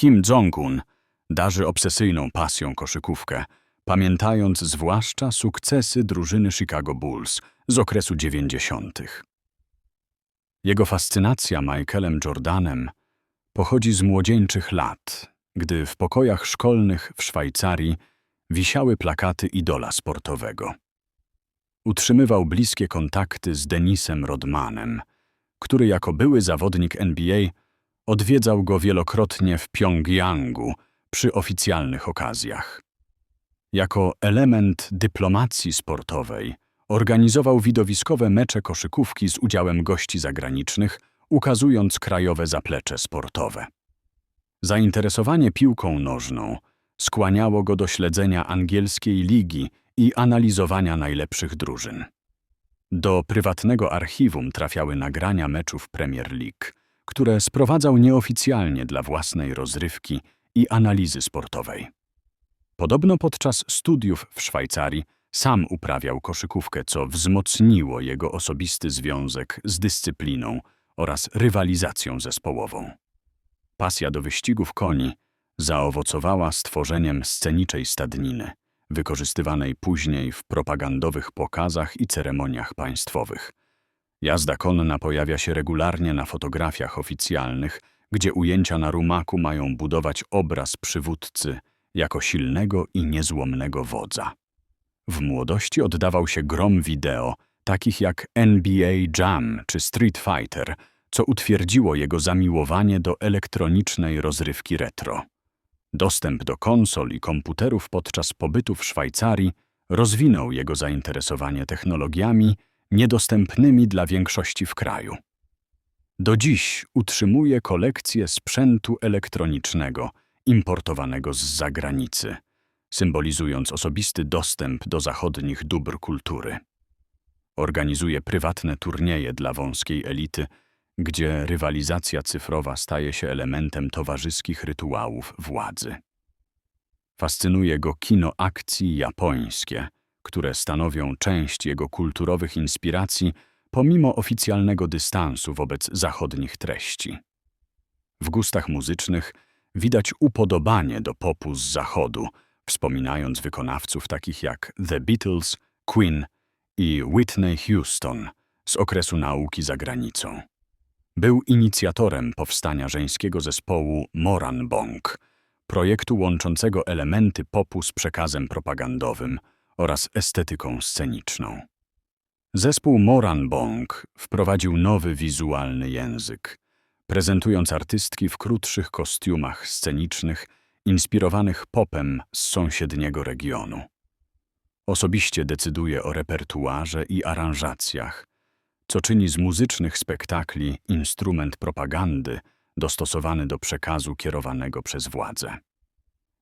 Kim Jong-un darzy obsesyjną pasją koszykówkę, pamiętając zwłaszcza sukcesy drużyny Chicago Bulls z okresu dziewięćdziesiątych. Jego fascynacja Michaelem Jordanem pochodzi z młodzieńczych lat, gdy w pokojach szkolnych w Szwajcarii wisiały plakaty idola sportowego. Utrzymywał bliskie kontakty z Denisem Rodmanem, który jako były zawodnik NBA odwiedzał go wielokrotnie w Pjongjangu przy oficjalnych okazjach. Jako element dyplomacji sportowej organizował widowiskowe mecze koszykówki z udziałem gości zagranicznych, ukazując krajowe zaplecze sportowe. Zainteresowanie piłką nożną skłaniało go do śledzenia angielskiej ligi i analizowania najlepszych drużyn. Do prywatnego archiwum trafiały nagrania meczów Premier League, które sprowadzał nieoficjalnie dla własnej rozrywki i analizy sportowej. Podobno podczas studiów w Szwajcarii sam uprawiał koszykówkę, co wzmocniło jego osobisty związek z dyscypliną oraz rywalizacją zespołową. Pasja do wyścigów koni zaowocowała stworzeniem sceniczej stadniny, wykorzystywanej później w propagandowych pokazach i ceremoniach państwowych. Jazda konna pojawia się regularnie na fotografiach oficjalnych, gdzie ujęcia na rumaku mają budować obraz przywódcy jako silnego i niezłomnego wodza. W młodości oddawał się grom wideo, takich jak NBA Jam czy Street Fighter, co utwierdziło jego zamiłowanie do elektronicznej rozrywki retro. Dostęp do konsol i komputerów podczas pobytu w Szwajcarii rozwinął jego zainteresowanie technologiami niedostępnymi dla większości w kraju. Do dziś utrzymuje kolekcję sprzętu elektronicznego importowanego z zagranicy, symbolizując osobisty dostęp do zachodnich dóbr kultury. Organizuje prywatne turnieje dla wąskiej elity, gdzie rywalizacja cyfrowa staje się elementem towarzyskich rytuałów władzy. Fascynuje go kino akcji japońskie, które stanowią część jego kulturowych inspiracji pomimo oficjalnego dystansu wobec zachodnich treści. W gustach muzycznych widać upodobanie do popu z zachodu, wspominając wykonawców takich jak The Beatles, Queen i Whitney Houston z okresu nauki za granicą. Był inicjatorem powstania żeńskiego zespołu Moranbong, projektu łączącego elementy popu z przekazem propagandowym oraz estetyką sceniczną. Zespół Moranbong wprowadził nowy wizualny język, prezentując artystki w krótszych kostiumach scenicznych inspirowanych popem z sąsiedniego regionu. Osobiście decyduje o repertuarze i aranżacjach, co czyni z muzycznych spektakli instrument propagandy dostosowany do przekazu kierowanego przez władzę.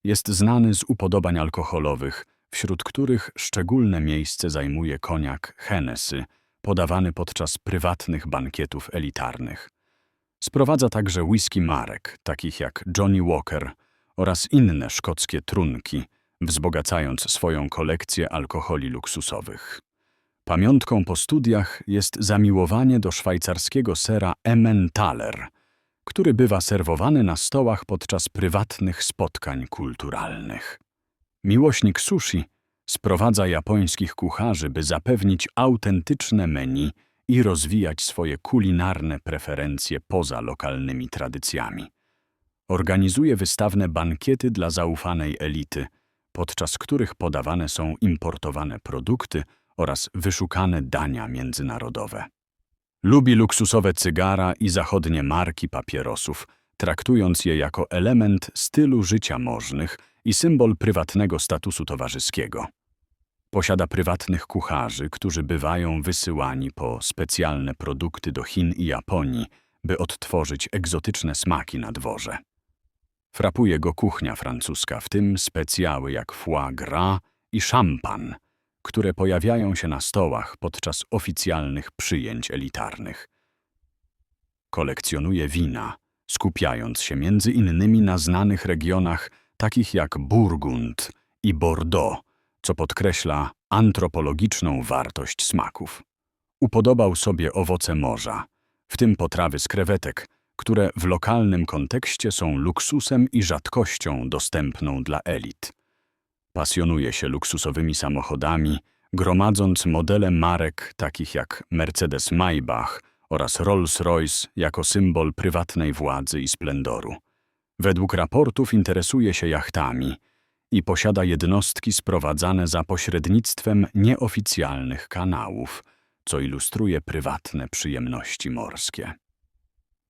Jest znany z upodobań alkoholowych, wśród których szczególne miejsce zajmuje koniak Hennessy, podawany podczas prywatnych bankietów elitarnych. Sprowadza także whisky marek, takich jak Johnny Walker oraz inne szkockie trunki, wzbogacając swoją kolekcję alkoholi luksusowych. Pamiątką po studiach jest zamiłowanie do szwajcarskiego sera Emmentaler, który bywa serwowany na stołach podczas prywatnych spotkań kulturalnych. Miłośnik sushi sprowadza japońskich kucharzy, by zapewnić autentyczne menu i rozwijać swoje kulinarne preferencje poza lokalnymi tradycjami. Organizuje wystawne bankiety dla zaufanej elity, podczas których podawane są importowane produkty oraz wyszukane dania międzynarodowe. Lubi luksusowe cygara i zachodnie marki papierosów, traktując je jako element stylu życia możnych i symbol prywatnego statusu towarzyskiego. Posiada prywatnych kucharzy, którzy bywają wysyłani po specjalne produkty do Chin i Japonii, by odtworzyć egzotyczne smaki na dworze. Frapuje go kuchnia francuska, w tym specjały jak foie gras i szampan, które pojawiają się na stołach podczas oficjalnych przyjęć elitarnych. Kolekcjonuje wina, skupiając się między innymi na znanych regionach takich jak Burgund i Bordeaux, co podkreśla antropologiczną wartość smaków. Upodobał sobie owoce morza, w tym potrawy z krewetek, które w lokalnym kontekście są luksusem i rzadkością dostępną dla elit. Pasjonuje się luksusowymi samochodami, gromadząc modele marek takich jak Mercedes-Maybach oraz Rolls-Royce jako symbol prywatnej władzy i splendoru. Według raportów interesuje się jachtami i posiada jednostki sprowadzane za pośrednictwem nieoficjalnych kanałów, co ilustruje prywatne przyjemności morskie.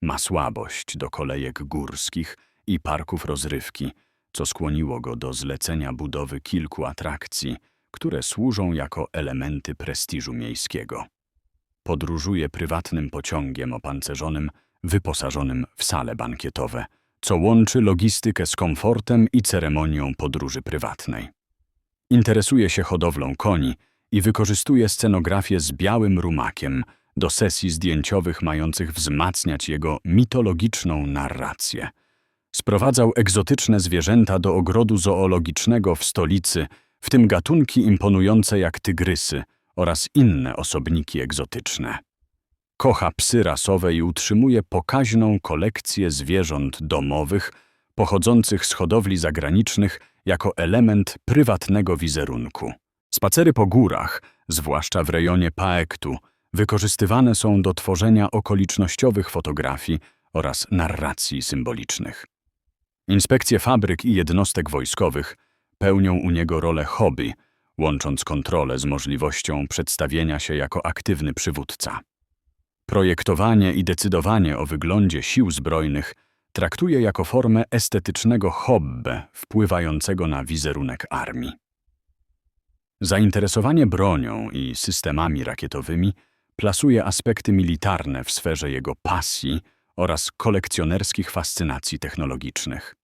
Ma słabość do kolejek górskich i parków rozrywki, co skłoniło go do zlecenia budowy kilku atrakcji, które służą jako elementy prestiżu miejskiego. Podróżuje prywatnym pociągiem opancerzonym, wyposażonym w sale bankietowe, co łączy logistykę z komfortem i ceremonią podróży prywatnej. Interesuje się hodowlą koni i wykorzystuje scenografię z białym rumakiem do sesji zdjęciowych mających wzmacniać jego mitologiczną narrację. Sprowadzał egzotyczne zwierzęta do ogrodu zoologicznego w stolicy, w tym gatunki imponujące jak tygrysy oraz inne osobniki egzotyczne. Kocha psy rasowe i utrzymuje pokaźną kolekcję zwierząt domowych pochodzących z hodowli zagranicznych jako element prywatnego wizerunku. Spacery po górach, zwłaszcza w rejonie Paektu, wykorzystywane są do tworzenia okolicznościowych fotografii oraz narracji symbolicznych. Inspekcje fabryk i jednostek wojskowych pełnią u niego rolę hobby, łącząc kontrolę z możliwością przedstawienia się jako aktywny przywódca. Projektowanie i decydowanie o wyglądzie sił zbrojnych traktuje jako formę estetycznego hobby wpływającego na wizerunek armii. Zainteresowanie bronią i systemami rakietowymi plasuje aspekty militarne w sferze jego pasji oraz kolekcjonerskich fascynacji technologicznych.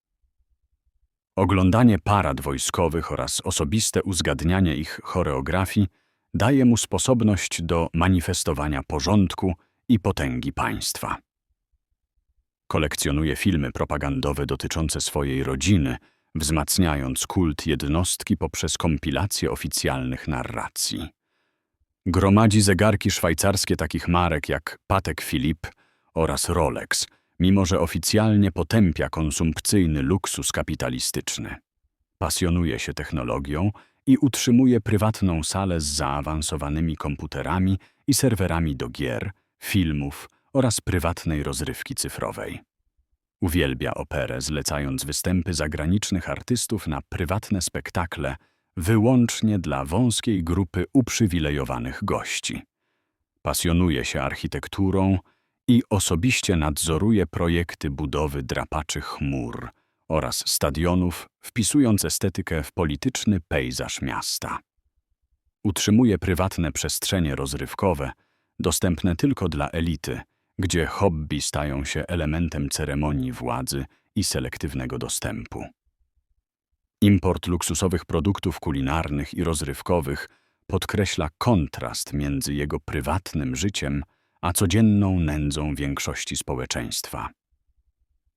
Oglądanie parad wojskowych oraz osobiste uzgadnianie ich choreografii daje mu sposobność do manifestowania porządku i potęgi państwa. Kolekcjonuje filmy propagandowe dotyczące swojej rodziny, wzmacniając kult jednostki poprzez kompilację oficjalnych narracji. Gromadzi zegarki szwajcarskie takich marek jak Patek Philippe oraz Rolex, mimo że oficjalnie potępia konsumpcyjny luksus kapitalistyczny. Pasjonuje się technologią i utrzymuje prywatną salę z zaawansowanymi komputerami i serwerami do gier, filmów oraz prywatnej rozrywki cyfrowej. Uwielbia operę, zlecając występy zagranicznych artystów na prywatne spektakle wyłącznie dla wąskiej grupy uprzywilejowanych gości. Pasjonuje się architekturą i osobiście nadzoruje projekty budowy drapaczy chmur oraz stadionów, wpisując estetykę w polityczny pejzaż miasta. Utrzymuje prywatne przestrzenie rozrywkowe, dostępne tylko dla elity, gdzie hobby stają się elementem ceremonii władzy i selektywnego dostępu. Import luksusowych produktów kulinarnych i rozrywkowych podkreśla kontrast między jego prywatnym życiem a codzienną nędzą większości społeczeństwa.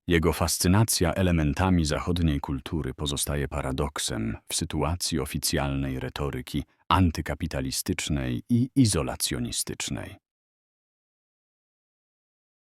Jego fascynacja elementami zachodniej kultury pozostaje paradoksem w sytuacji oficjalnej retoryki antykapitalistycznej i izolacjonistycznej.